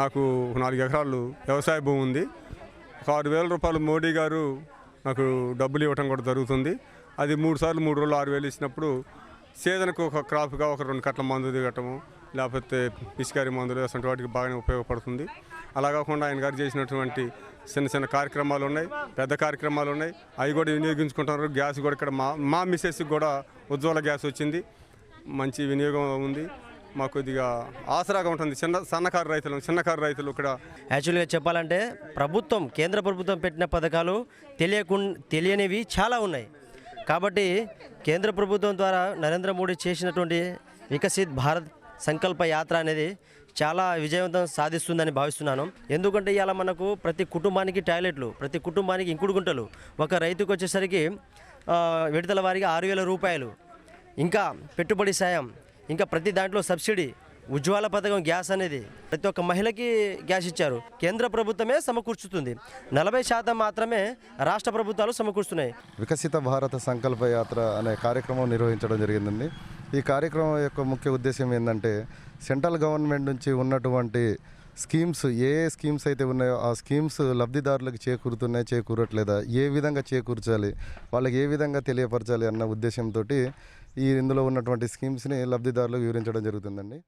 నాకు నాలుగు ఎకరాలు వ్యవసాయ భూమి ఉంది. ఒక ఆరు వేల రూపాయలు మోడీ గారు నాకు డబ్బులు ఇవ్వటం కూడా జరుగుతుంది. అది మూడు సార్లు మూడు రోజులు ఆరు వేలు ఇచ్చినప్పుడు సీజన్కు ఒక క్రాప్గా ఒక రెండు కట్ల మందు దిగటము లేకపోతే పిచికారి మందులు అటువంటి వాటికి బాగానే ఉపయోగపడుతుంది. అలా కాకుండా ఆయన గారు చేసినటువంటి చిన్న చిన్న కార్యక్రమాలు ఉన్నాయి పెద్ద కార్యక్రమాలు ఉన్నాయి. అవి కూడా వినియోగించుకుంటున్నారు. గ్యాస్ కూడా ఇక్కడ మా మా మిస్సెస్కి కూడా ఉజ్వల గ్యాస్ వచ్చింది. మంచి వినియోగం ఉంది. మాకు కొద్దిగా ఆసరాగా ఉంటుంది. చిన్న సన్నకారు రైతులు చిన్నకారు రైతులు ఇక్కడ. యాక్చువల్గా చెప్పాలంటే ప్రభుత్వం కేంద్ర ప్రభుత్వం పెట్టిన పథకాలు తెలియకుం తెలియనివి చాలా ఉన్నాయి. కాబట్టి కేంద్ర ప్రభుత్వం ద్వారా నరేంద్ర మోడీ చేసినటువంటి వికసిత్ భారత్ సంకల్ప యాత్ర అనేది చాలా విజయవంతం సాధిస్తుందని భావిస్తున్నాను. ఎందుకంటే ఇలా మనకు ప్రతి కుటుంబానికి టాయిలెట్లు ప్రతి కుటుంబానికి ఇంకుడు గుంటలు ఒక రైతుకు వచ్చేసరికి ఆ, విడతల ఆరు వేల రూపాయలు ఇంకా పెట్టుబడి సాయం ఇంకా ప్రతి దాంట్లో సబ్సిడీ ఉజ్వాల పథకం గ్యాస్ అనేది ప్రతి ఒక్క మహిళకి గ్యాస్ ఇచ్చారు. కేంద్ర ప్రభుత్వమే సమకూర్చుతుంది. నలభై శాతం మాత్రమే రాష్ట్ర ప్రభుత్వాలు సమకూరుస్తున్నాయి. వికసిత భారత సంకల్ప యాత్ర అనే కార్యక్రమం నిర్వహించడం జరిగిందండి. ఈ కార్యక్రమం యొక్క ముఖ్య ఉద్దేశం ఏంటంటే సెంట్రల్ గవర్నమెంట్ నుంచి ఉన్నటువంటి స్కీమ్స్ ఏ ఏ స్కీమ్స్ అయితే ఉన్నాయో ఆ స్కీమ్స్ లబ్ధిదారులకు చేకూరుతున్నాయి చేకూరట్లేదా ఏ విధంగా చేకూర్చాలి వాళ్ళకి ఏ విధంగా తెలియపరచాలి అన్న ఉద్దేశంతో ఈ ఇందులో ఉన్నటువంటి స్కీమ్స్ని లబ్ధిదారులకు వివరించడం జరుగుతుందండి.